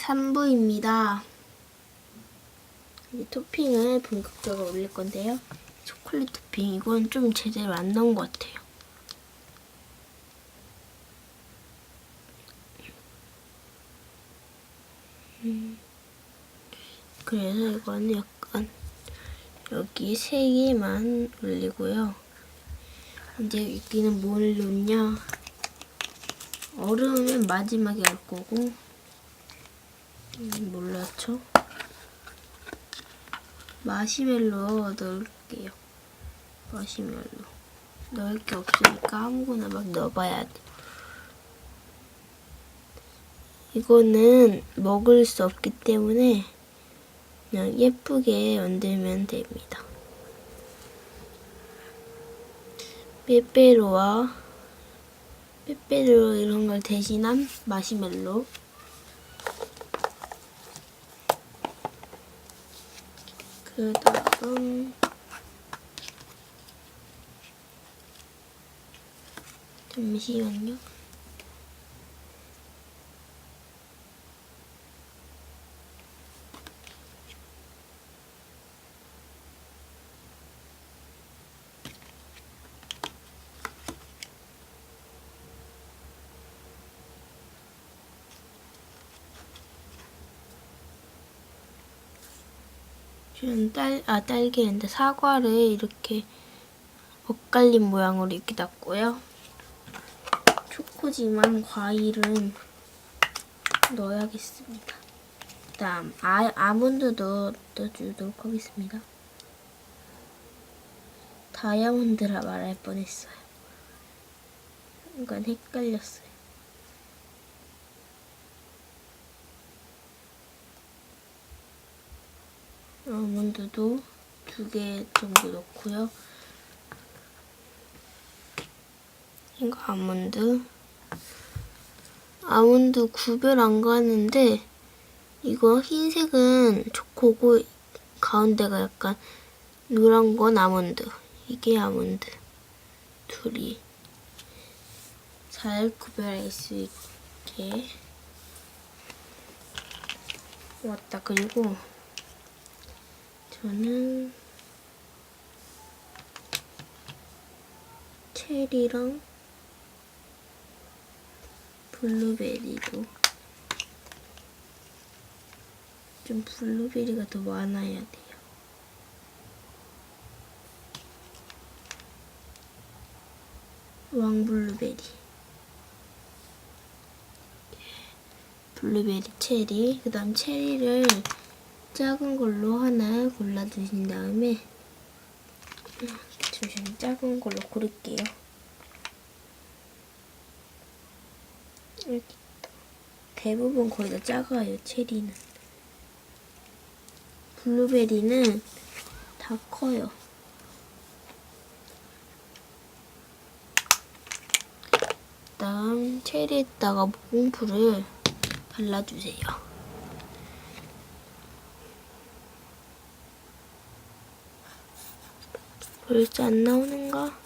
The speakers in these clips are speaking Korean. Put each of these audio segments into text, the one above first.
3부입니다. 이제 토핑을 본격적으로 올릴 건데요. 초콜릿 토핑 이건 좀 제대로 안 나온 것 같아요. 음, 그래서 이거는 약간 여기 세 개만 올리고요. 이제 여기는 뭘 넣냐? 얼음은 마지막에 할 거고 음, 몰랐죠? 마시멜로 넣을게요. 마시멜로. 넣을 게 없으니까 아무거나 막 넣어봐야 돼. 이거는 먹을 수 없기 때문에 그냥 예쁘게 만들면 됩니다. 빼빼로와 빼빼로 이런 걸 대신한 마시멜로 그 다음 잠시만요. 저는 딸, 아, 딸기인데 사과를 이렇게 엇갈린 모양으로 이렇게 놨고요. 초코지만 과일은 넣어야겠습니다. 그다음 아, 아몬드도 넣어주도록 하겠습니다. 다이아몬드라 말할 뻔했어요. 이건 헷갈렸어요. 아몬드도 두 개 정도 넣고요. 이거 아몬드. 아몬드 구별 안 가는데 이거 흰색은 초코고 가운데가 약간 노란 건 아몬드. 이게 아몬드. 둘이 잘 구별할 수 있게 왔다. 그리고 저는 체리랑 블루베리도 좀 블루베리가 더 많아야 돼요. 왕블루베리 블루베리 체리 그 다음 체리를 작은 걸로 하나 골라주신 다음에 잠시만 작은 걸로 고를게요. 있다. 대부분 거의 다 작아요, 체리는. 블루베리는 다 커요. 다음 체리에다가 모공풀을 발라주세요. 벌써 안 나오는가?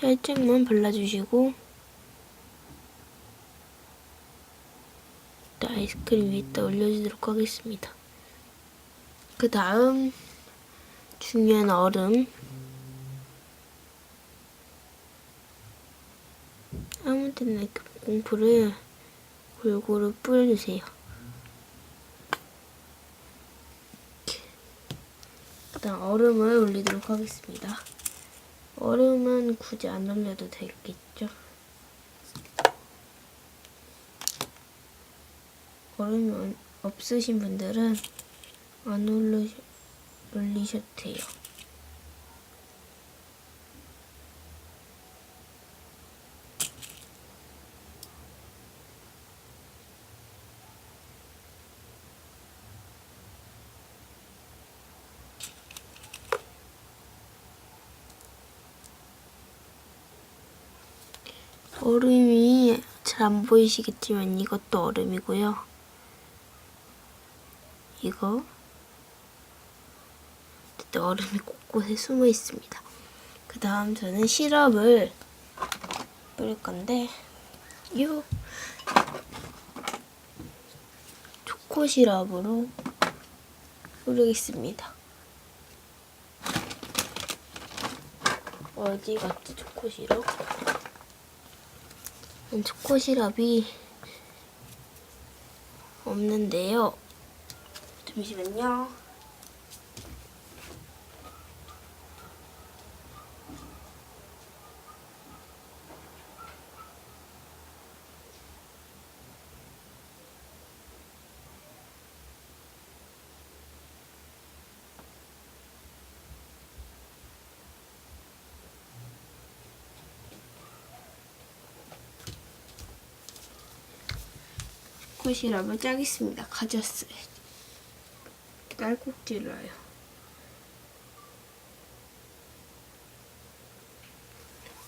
살짝만 발라주시고 또 아이스크림 위에다 올려주도록 하겠습니다. 그 다음 중요한 얼음 아무 데나 공풀을 골고루 뿌려주세요. 일단 얼음을 올리도록 하겠습니다. 얼음은 굳이 안 올려도 되겠죠? 얼음이 없- 없으신 분들은 안 올리, 올리셔도 돼요. 얼음이 잘 안 보이시겠지만 이것도 얼음이고요. 이거 또 얼음이 곳곳에 숨어 있습니다. 그 다음 저는 시럽을 뿌릴 건데 요 초코 시럽으로 뿌리겠습니다. 어디 갔지 초코 시럽? 초코 시럽이 없는데요. 잠시만요. 시럽을 짜겠습니다. 가졌어요. 딸꾹질을 해요.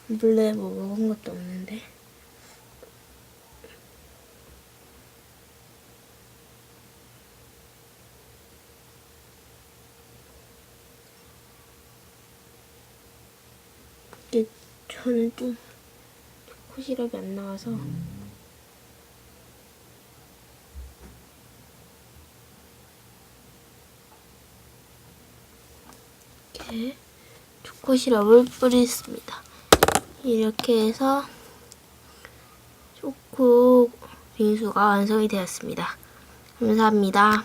몰래 뭐 먹은 것도 없는데. 이게 저는 좀 초코 시럽이 안 나와서 이렇게 초코 시럽을 뿌리겠습니다. 이렇게 해서 초코 빙수가 완성이 되었습니다. 감사합니다.